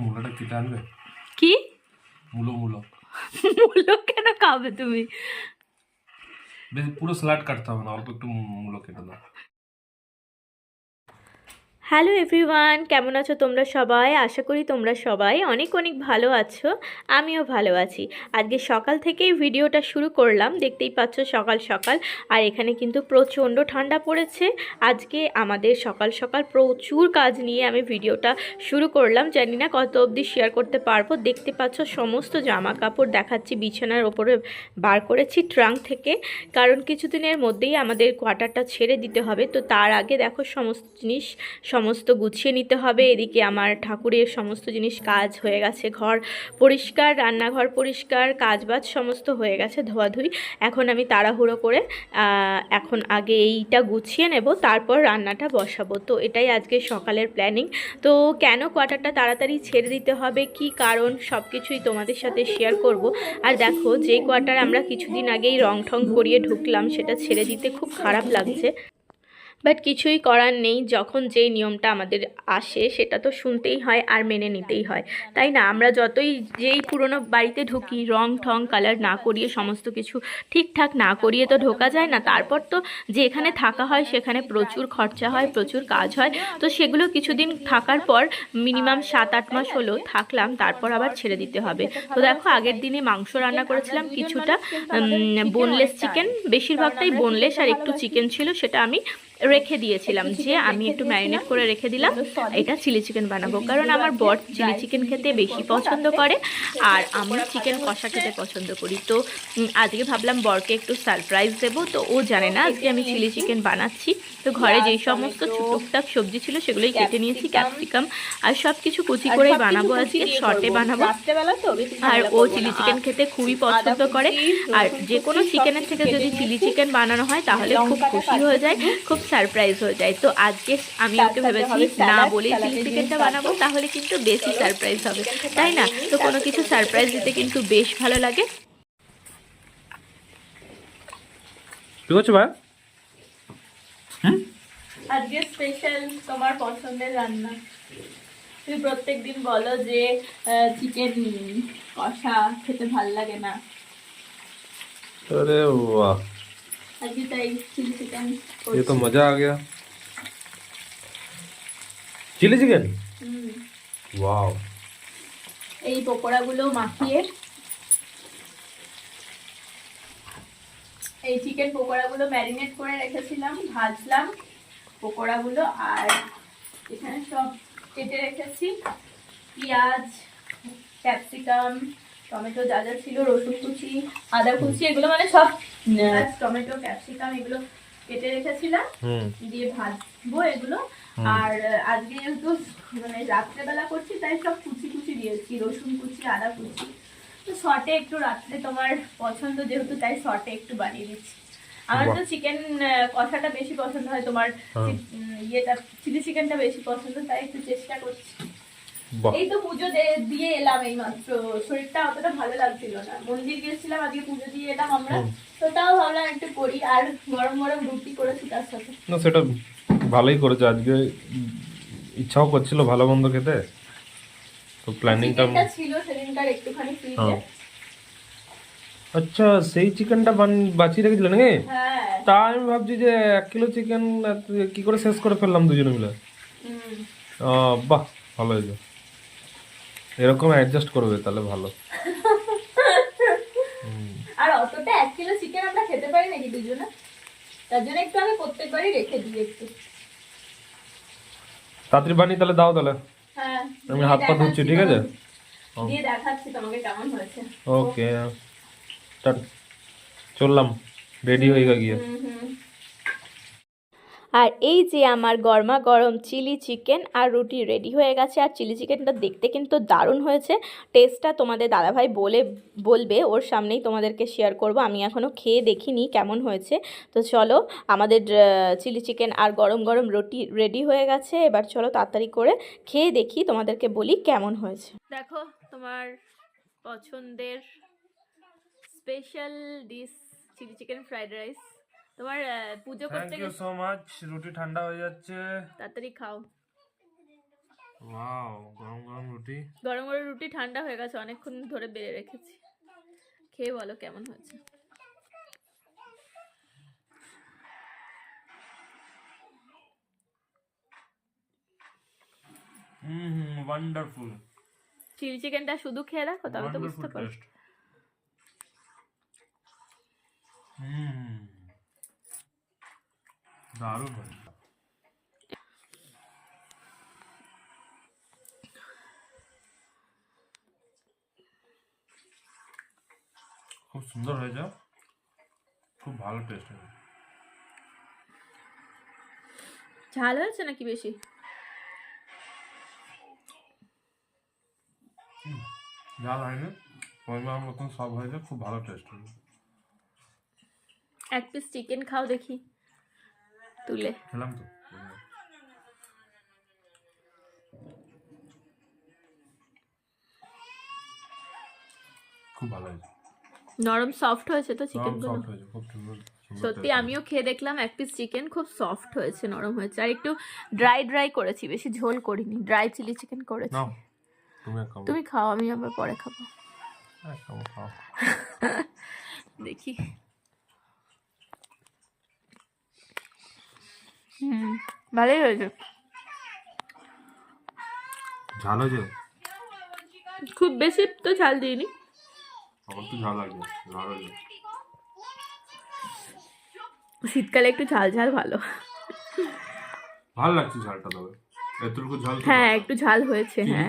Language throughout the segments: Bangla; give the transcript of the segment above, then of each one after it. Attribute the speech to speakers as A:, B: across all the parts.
A: মূলাটা কেটে আনবে?
B: কি?
A: মুলো মুলো।
B: মুলো কেন খাবে তুমি?
A: বেশ পুরো স্যালাড কাটতে হবে না অল্প একটু মুলো কেটে দাও।
B: হ্যালো এভরিওয়ান, কেমন আছো তোমরা সবাই? আশা করি তোমরা সবাই অনেক অনেক ভালো আছো, আমিও ভালো আছি। আজকে সকাল থেকেই ভিডিওটা শুরু করলাম, দেখতেই পাচ্ছ সকাল সকাল, আর এখানে কিন্তু প্রচণ্ড ঠান্ডা পড়েছে। আজকে আমাদের সকাল সকাল প্রচুর কাজ নিয়ে আমি ভিডিওটা শুরু করলাম। জানি না কত অবধি শেয়ার করতে পারব। দেখতে পাচ্ছ সমস্ত জামা কাপড় দেখাচ্ছি, বিছানার ওপরে বার করেছি ট্রাঙ্ক থেকে। কারণ কিছুদিনের মধ্যেই আমাদের কোয়ার্টারটা ছেড়ে দিতে হবে। তো তার আগে দেখো সমস্ত জিনিস সমস্ত গুছিয়ে নিতে হবে। এদিকে আমার ঠাকুরের সমস্ত জিনিস কাজ হয়ে গেছে, ঘর পরিষ্কার, রান্নাঘর পরিষ্কার, কাজবাজ সমস্ত হয়ে গেছে ধোয়াধুয়ি এখন আমি তাড়াহুড়ো করে এখন আগে এইটা গুছিয়ে নেব, তারপর রান্নাটা বসাবো। তো এটাই আজকে সকালের প্ল্যানিং তো কেন কোয়ার্টারটা তাড়াতাড়ি ছেড়ে দিতে হবে? কি কারণ? সব কিছুই তোমাদের সাথে শেয়ার করব। আর দেখো, যে কোয়ার্টার আমরা কিছুদিন আগেই রং ঠং করিয়ে ঢুকলাম, সেটা ছেড়ে দিতে খুব খারাপ লাগছে। বাট কিছুই করার নেই যখন যেই নিয়মটা আমাদের আসে সেটা তো শুনতেই হয় আর মেনে নিতেই হয়। তাই না? আমরা যতই যেই পুরনো বাড়িতে ঢুকি, রং ঠং কালার না করিয়ে সমস্ত কিছু ঠিকঠাক না করিয়ে তো ঢোকা যায় না। তারপর তো যেখানে থাকা হয় সেখানে প্রচুর খরচা হয়, প্রচুর কাজ হয়। তো সেগুলো কিছুদিন থাকার পর মিনিমাম সাত আট মাস হলো, থাকলাম, তারপর আবার ছেড়ে দিতে হবে। তো দেখো, আগের দিনে মাংস রান্না করেছিলাম কিছুটা বোনলেস চিকেন বেশিরভাগটাই বোনলেস আর একটু চিকেন ছিল, সেটা আমি রেখে দিয়েছিলাম যে আমি একটু ম্যারিনেট করে রেখে দিলাম। এটা চিলি চিকেন বানাবো। কারণ আমার বর চিলি চিকেন খেতে বেশি পছন্দ করে। আর আমি চিকেন কষা খেতে পছন্দ করি। তো আজকে ভাবলাম বরকে একটু সারপ্রাইজ দেবো। তো ও জানে না আজকে আমি চিলি চিকেন বানাচ্ছি। তো ঘরে যেই সমস্ত টুকটাক সবজি ছিল সেগুলোই কেটে নিয়েছি। ক্যাপসিকাম আর সব কিছু কুচি করেই বানাবো আজকে। শর্টে বানাবো। আর ও চিলি চিকেন খেতে খুবই পছন্দ করে। আর যে কোনো চিকেনের থেকে যদি চিলি চিকেন বানানো হয় তাহলে খুব খুশি হয়ে যায়। খুব সারপ্রাইজ হয়ে যায়। তো আজকে আমি ওকে ভেবেছি না বলে চিলি চিকেনটা বানাবো তাহলে কিন্তু বেশি সারপ্রাইজ হবে। তাই না? তো কোনো কিছু সারপ্রাইজ দিতে কিন্তু বেশ ভালো লাগে। আজকে স্পেশাল তোমার পছন্দের রান্না। তুমি প্রত্যেকদিন বলো যে চিকেন কষা খেতে ভালো লাগে না। আরে বাহ।
A: ये तो मजा आ गया चिली चिकन वाह
B: এই পকোড়াগুলো মাখিয়ে এই চিকেন পকোড়াগুলো ম্যারিনেট করে রেখেছিলাম ভাজলাম পকোড়াগুলো আর এখানে সব কেটে রেখেছি পেঁয়াজ ক্যাপসিকাম টমেটো যা যা ছিল রসুন কুচি আদা কুচি এগুলো মানে সব টমেটো ক্যাপসিকাম এগুলো কেটে রেখেছিলাম। দিয়ে ভাজবো এগুলো। আর আজকে যেহেতু মানে রাত্রেবেলা করছি তাই সব কুচি কুচি দিয়েছি রসুন কুচি আদা কুচি। তো শর্টে একটু রাত্রে তোমার পছন্দ যেহেতু তাই শর্টে একটু বানিয়ে দিচ্ছি। আমার তো চিকেন কষাটা বেশি পছন্দ হয় তোমার
A: হ্যাঁ।
B: ইয়েটা চিলি চিকেনটা বেশি পছন্দ তাই একটু চেষ্টা করছি। এই তো পুজো দিয়ে এলাম এই মাত্র। শরীরটা অতটা ভালো লাগছিল না। মন্দির গেছিলাম আজকে পুজো দিয়ে এলাম আমরা। তো তাও ভাবলাম একটু করি আর গরম গরম রুটি করেছি তার সাথে।
A: না সেটা ভালোই করেছে। আজকে ইচ্ছাও করছিল ভালো মন্দ খেতে। তো প্ল্যানিংটা
B: ছিল সেদিনকার একটুখানি ফ্রিজে।
A: আচ্ছা সেই চিকেনটা বাঁচিয়ে রেখেছিল নাকি?
B: হ্যাঁ।
A: তা আমি ভাবছি যে এক কিলো চিকেন কি করে শেষ করে ফেললাম দুজনে মিলে। বাহ ভালো হয়েছে। এরকম অ্যাডজাস্ট করবে তাহলে ভালো।
B: আর অতটা এক কিলো চিকেন আমরা খেতে পারি নাকি দুজনে? তার জন্য একটু আমি প্রত্যেকবারই রেখে দিই একটু।
A: তাড়াতাড়ি বানিয়ে তাহলে দাও তাহলে।
B: হ্যাঁ
A: আমি হাত পা ধুচ্ছি ঠিক আছে।
B: দিয়ে দেখাচ্ছি তোমাকে কেমন হয়েছে।
A: ওকে চললাম। রেডি হয়ে গিয়ে।
B: হুম হুম।
C: আর এই যে আমার গরমা গরম চিলি চিকেন আর রুটি রেডি হয়ে গেছে, আর চিলি চিকেনটা দেখতে কিন্তু দারুণ হয়েছে। টেস্টটা তোমাদের দাদাভাই বলে, বলবে, ওর সামনেই তোমাদেরকে শেয়ার করব। আমি এখনও খেয়ে দেখিনি কেমন হয়েছে। তো চলো, আমাদের চিলি চিকেন আর গরম গরম রুটি রেডি হয়ে গেছে। এবার চলো তাড়াতাড়ি করে খেয়ে দেখি তোমাদেরকে বলি কেমন হয়েছে।
B: দেখো, তোমার পছন্দের special dish chilli chicken fried rice তোমার পুজো করতে
A: থ্যাংক ইউ সো মাচ রুটি ঠান্ডা হয়ে যাচ্ছে।
B: তাড়াতাড়ি খাও।
A: ওয়াও গরম গরম রুটি।
C: গরম গরম রুটি ঠান্ডা হয়ে গেছে অনেকক্ষণ ধরে বেড়ে রেখেছি। খেয়ে বলো কেমন হয়েছে?
A: হুম হুম ওয়ান্ডারফুল
C: চিলি চিকেনটা শুধু খেয়ে দেখো তবে তো বুঝতে
A: ওয়ান্ডারফুল
C: পারো।
A: টেস্ট হুম। দারুণ হয়েছে খুব সুন্দর হয়েছে খুব ভালো টেস্ট হয়েছে
C: ঝাল হয়েছে নাকি বেশি
A: ঝাল হয়নি পরিমাণ মতন সব হয়েছে খুব ভালো টেস্ট হয়েছে
C: এক পিস চিকেন খাও দেখি তুলে।
A: খেলাম তো। খুব ভালো হয়েছে।
C: নরম সফট হয়েছে তো
A: সুন্দর সুন্দর
C: সত্যি আমিও খেয়ে দেখলাম এক পিস চিকেন খুব সফট হয়েছে নরম হয়েছে। আর একটু ড্রাই ড্রাই করেছি বেশি ঝোল করিনি। ড্রাই চিলি চিকেন করেছি।
A: তুমি
C: খাও আমি আবার পরে খাব। দেখি। হুম ভালোই হয়েছে।
A: ঝাল হয়েছে?
C: খুব বেশি তো ঝাল দিইনি।
A: ঝাল লাগবে
C: শীতকালে একটু ঝাল ঝাল ভালো।
A: ভালো লাগছে ঝালটা তবে। এতটুকু ঝাল
C: হ্যাঁ একটু ঝাল হয়েছে হ্যাঁ।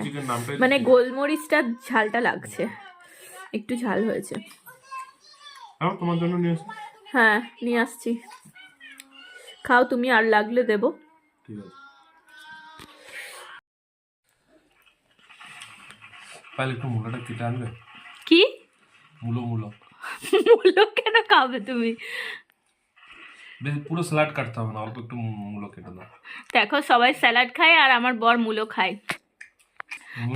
C: মানে গোলমরিচটা ঝালটা লাগছে। একটু ঝাল হয়েছে।
A: তোমার জন্য নিয়ে
C: হ্যাঁ নিয়ে আসছি। খাও তুমি আর লাগলে দেবো। কি?
A: মূলো মূলো।
C: মূলো কেন খাবে তুমি?
A: পুরো স্যালাড কাটতে হবে না অল্প একটু মূলো কেটে দাও।
C: দেখো সবাই স্যালাড খায় আর আমার বর মূলো খায়।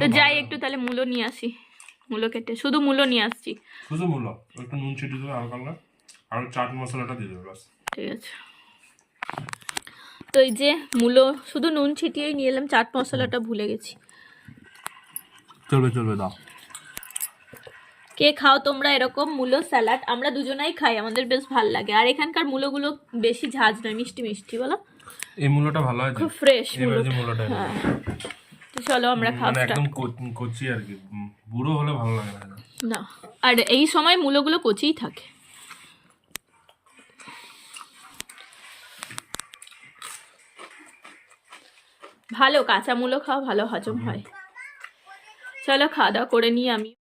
C: তো যাই একটু তাহলে মূলো নিয়ে আসি। মূলো কেটে শুধু মূলো নিয়ে আসছি।
A: শুধু মূলো একটু নুন ছিটিয়ে দেবে হালকা আর চাট মশলাটা দিয়ে দেবে
C: ঠিক আছে। তো এই যে মূলো শুধু নুন ছিটিয়েই নিয়ে এলাম চাট মশলাটা ভুলে গেছি।
A: চলবে চলবে দাও।
C: কে খাও তোমরা এরকম মূলো স্যালাড আমরা দুজনাই খাই আমাদের বেশ ভালো লাগে। আর এখানকার মূলোগুলো বেশি ঝাঁজ নয় মিষ্টি মিষ্টি বলো?
A: এই মূলোটা ভালো আছে
C: খুব ফ্রেশ
A: মূলোটা
C: হ্যাঁ। তো চলো আমরা
A: মানে একদম কচি আর কি বুড়ো হলে ভালো লাগে না।
C: না। আর এই সময় মূলোগুলো কচিই থাকে। ভালো কাঁচা মূলো খাওয়া ভালো হজম হয়। চলো খাওয়া দাওয়া করে নিই আমি।